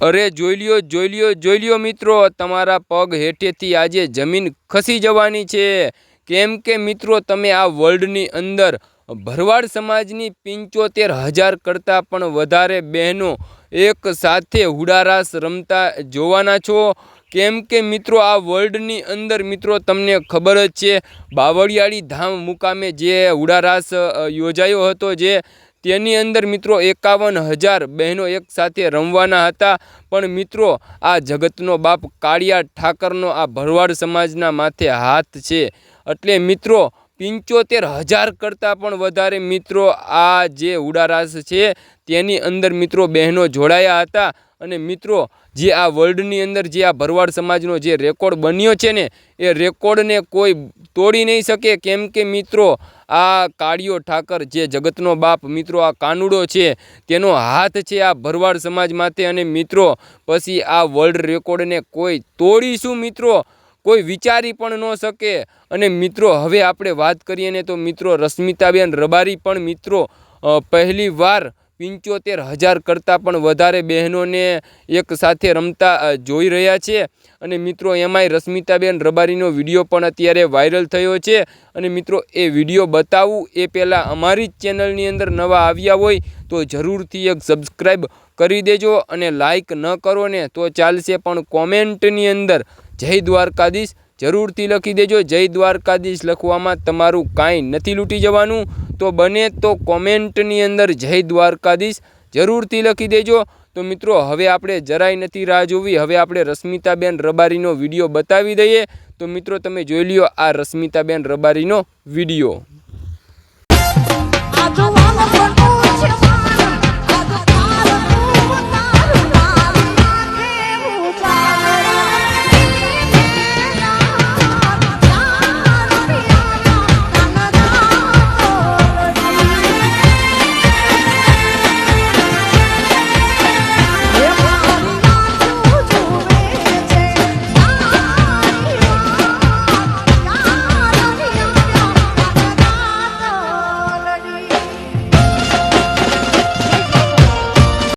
અરે જોઈ લ્યો જોઈ લ્યો જોઈ લ્યો મિત્રો, તમારા પગ હેઠેથી આજે જમીન ખસી જવાની છે. કેમ કે મિત્રો, તમે આ વર્લ્ડની અંદર ભરવાડ સમાજની પંચોતેર હજાર કરતાં પણ વધારે બહેનો એક સાથે હુડારાસ રમતા જોવાના છો. કેમ કે મિત્રો, આ વર્લ્ડની અંદર મિત્રો, તમને ખબર જ છે, બાવળિયાળી ધામ મુકામે જે હુડારાસ યોજાયો હતો, જે તેની અંદર મિત્રો એકાવન હજાર બહેનો એકસાથે રમવાના હતા. પણ મિત્રો, આ જગતનો બાપ કાળિયા ઠાકરનો આ ભરવાડ સમાજના માથે હાથ છે. એટલે મિત્રો પંચોતેર હજાર કરતાં પણ વધારે મિત્રો આ જે ઉડારાસ છે, તેની અંદર મિત્રો બહેનો જોડાયા હતા અને મિત્રો, જે આ વર્લ્ડની અંદર જે આ ભરવાડ સમાજનો જે રેકોર્ડ બન્યો છે ને, એ રેકોર્ડને કોઈ તોડી નહીં શકે. કેમ કે મિત્રો, આ કાળિયો ઠાકર જે જગતનો બાપ, મિત્રો, આ કાનુડો છે, તેનો હાથ છે આ ભરવાડ સમાજ માથે અને મિત્રો, પછી આ વર્લ્ડ રેકોર્ડને કોઈ તોડીશું મિત્રો? કોઈ વિચારી પણ ન શકે. અને મિત્રો હવે આપણે વાત કરીએ ને તો મિત્રો રશ્મિતાબેન રબારી પણ મિત્રો અ, પહેલી વાર પંચોતેર હજાર કરતાં પણ વધારે બહેનોને એક સાથે રમતા જોઈ રહ્યા છે. અને મિત્રો, એમાંય રશ્મિતાબેન રબારીનો વીડિયો પણ અત્યારે વાયરલ થયો છે. અને મિત્રો, એ વીડિયો બતાવવું એ પહેલાં અમારી જ ચેનલની અંદર નવા આવ્યા હોય તો જરૂરથી એક સબસ્ક્રાઈબ કરી દેજો અને લાઇક ન કરો ને તો ચાલશે પણ કોમેન્ટની અંદર. જય દ્વારકાધીશ. જરૂરથી લખી દેજો. જય દ્વારકાધીશ. લખવામાં તમારું કાંઈ નથી લૂંટી જવાનું. તો બને તો કોમેન્ટની અંદર જય દ્વારકાધીશ. જરૂરથી લખી દેજો. તો મિત્રો, હવે આપણે જરાય નથી રાહ જોવી. હવે આપણે રશ્મિતાબેન રબારીનો વીડિયો બતાવી દઈએ. તો મિત્રો, તમે જોઈ લ્યો આ રશ્મિતાબેન રબારીનો વીડિયો.